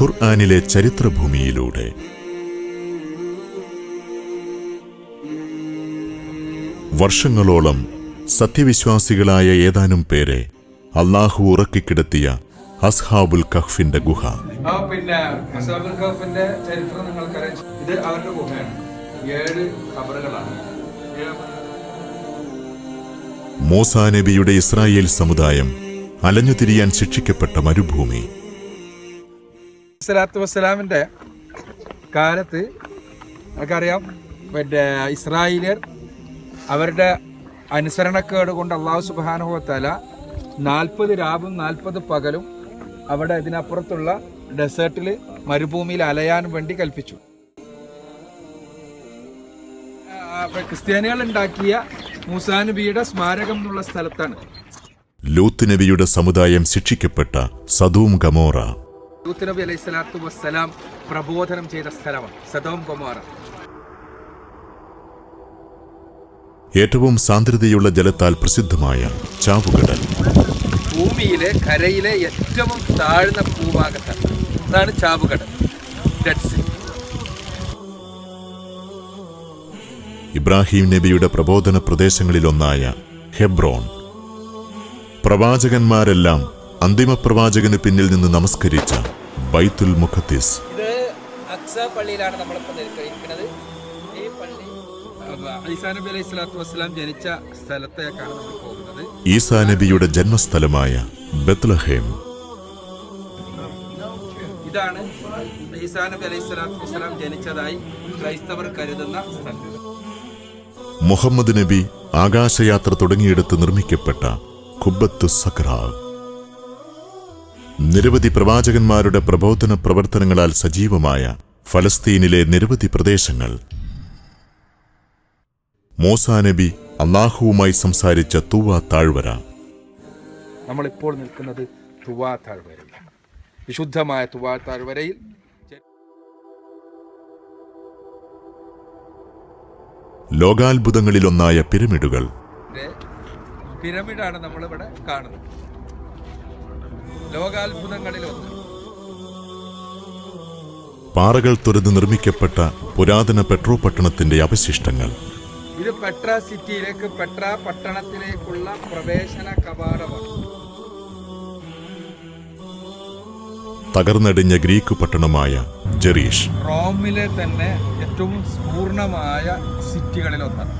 ഖുർആനിലെ ചരിത്രഭൂമിയിലൂടെ. വർഷങ്ങളോളം സത്യവിശ്വാസികളായ ഏതാനും പേരെ അള്ളാഹു ഉറക്കിക്കിടത്തിയ അസ്ഹാബുൽ കഹ്ഫിന്റെ ഗുഹ. പിന്നെ അസ്ഹാബുൽ കഹ്ഫിന്റെ ചരിത്രം നിങ്ങൾക്കറിയാം. ഇത് അവരുടെ ഗുഹയാണ്. ഏഴ് ഖബറുകളാണ്. മൂസാ നബിയുടെ ഇസ്രായേൽ സമുദായം അലഞ്ഞുതിരിയാൻ ശിക്ഷിക്കപ്പെട്ട മരുഭൂമി. സ്വലാത്തു വസ്സലാമിന്റെ കാലത്ത് നമുക്കറിയാം മറ്റേ ഇസ്രായേലിയർ അവരുടെ അനുസരണക്കേട് കൊണ്ട് അള്ളാഹു സുബാനുഭവത്തല നാൽപ്പത് രാവും നാൽപ്പത് പകലും അവിടെ ഇതിനപ്പുറത്തുള്ള ഡെസേർട്ടിൽ മരുഭൂമിയിൽ അലയാൻ വേണ്ടി കൽപ്പിച്ചു. ക്രിസ്ത്യാനികൾ ഉണ്ടാക്കിയ മൂസാനബിയുടെ സ്മാരകം എന്നുള്ള സ്ഥലത്താണ്. ലൂത്ത് നബിയുടെ സമുദായം ശിക്ഷിക്കപ്പെട്ട സദൂം ഗമോറ. ലൂത്ത് നബി അലൈഹി സ്വലാത്തു വസ്സലാം പ്രബോധനം ചെയ്ത സ്ഥലമാണ് സദോം കുമാർ ഏറ്റവും സാന്ദ്രതയുള്ള ജലത്താൽ പ്രസിദ്ധമായ ചാവുകടൽ. ഭൂമിയിലെ കരയിലെ ഏറ്റവും താഴ്ന്ന ഭൂഭാഗത്താണ്. അതാണ് ചാവുകടൽ ഡെഡ് ഇബ്രാഹിം നബിയുടെ പ്രബോധന പ്രദേശങ്ങളിലൊന്നായ ഹെബ്രോൺ. പ്രവാചകന്മാരെല്ലാം അന്തിമ പ്രവാചകന് പിന്നിൽ നിന്ന് നമസ്കരിച്ച ബൈത്തുൽ മുഖത്തിസ് ഇത് അക്സ പള്ളിയിലാണ് നമ്മളിപ്പോൾ നിൽക്കുന്നത്. ഈ പള്ളി ഈസാ നബി അലൈഹി സ്വലാത്തു വസ്സലാം ജനിച്ച സ്ഥലത്തേക്കാണ് നമ്മൾ പോകുന്നത്. ഈസാ നബിയുടെ ജന്മസ്ഥലമായ ബത്ലഹേം. ഇതാണ് ഈസാ നബി അലൈഹി സ്വലാത്തു വസ്സലാം ജനിച്ചതായി ക്രൈസ്തവർ കരുതുന്ന സ്ഥലം. മുഹമ്മദ് നബി ആകാശയാത്ര തുടങ്ങിയെടുത്ത് നിർമ്മിക്കപ്പെട്ട കുബത്തു സഖ്റ നിരവധി പ്രവാചകന്മാരുടെ പ്രബോധന പ്രവർത്തനങ്ങളാൽ സജീവമായ ഫലസ്തീനിലെ നിരവധി പ്രദേശങ്ങൾ. മോസാ നബി അള്ളാഹുവുമായി സംസാരിച്ച തുവ താഴ്വര. നമ്മളിപ്പോൾ നിൽക്കുന്നത് തുവാ താഴ്വരയിലാണ് വിശുദ്ധമായ തുവാ താഴ്വരയിൽ. ലോകാത്ഭുതങ്ങളിലൊന്നായ പിരമിഡുകൾ. പിരമിഡാണ് നമ്മളിവിടെ കാണുന്നത്. ലോകാത്ഭുതങ്ങളിൽ ഒന്ന് പാറകൾ തുരന്ന് നിർമ്മിക്കപ്പെട്ട പുരാതന പെട്രോ പട്ടണത്തിന്റെ അവശിഷ്ടങ്ങൾ. ഇത് പെട്ര സിറ്റിയിലേക്ക് പെട്ര പട്ടണത്തിലേക്കുള്ള പ്രവേശന കവാടമാണ്. തകർന്നടിഞ്ഞ ഗ്രീക്ക് പട്ടണമായ ജെറീഷ്. റോമിലെ തന്നെ ഏറ്റവും പൂർണമായ സിറ്റികളിൽ ഒന്നാണ്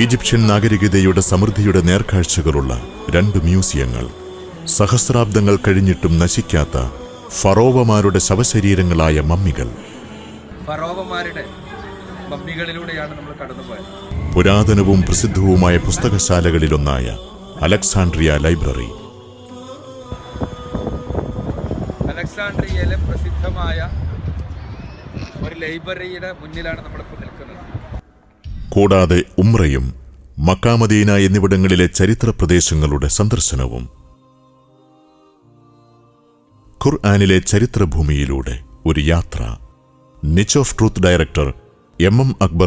ഈജിപ്ഷ്യൻ നാഗരികതയുടെ സമൃദ്ധിയുടെ നേർക്കാഴ്ചകളുള്ള രണ്ട് മ്യൂസിയങ്ങൾ. സഹസ്രാബ്ദങ്ങൾ കഴിഞ്ഞിട്ടും നശിക്കാത്ത ഫറോവമാരുടെ ശവശരീരങ്ങളായ മമ്മികൾ. ഫറോവമാരുടെ മമ്മികളിലൂടെയാണ് നമ്മൾ കടന്നുപോയത്. പുരാതനവും പ്രസിദ്ധവുമായ പുസ്തകശാലകളിലൊന്നായ അലക്സാണ്ട്രിയ ലൈബ്രറി. അലക്സാണ്ട്രിയയിലെ പ്രസിദ്ധമായ ഒരു ലൈബ്രറിയുടെ മുന്നിലാണ് നിൽക്കുന്നത് കൂടാതെ ഉമ്രയും മക്കാമദീന എന്നിവിടങ്ങളിലെ ചരിത്ര പ്രദേശങ്ങളുടെ സന്ദർശനവും. ഖുർആാനിലെ ചരിത്രഭൂമിയിലൂടെ ഒരു യാത്ര. Niche of Truth director M M Akbar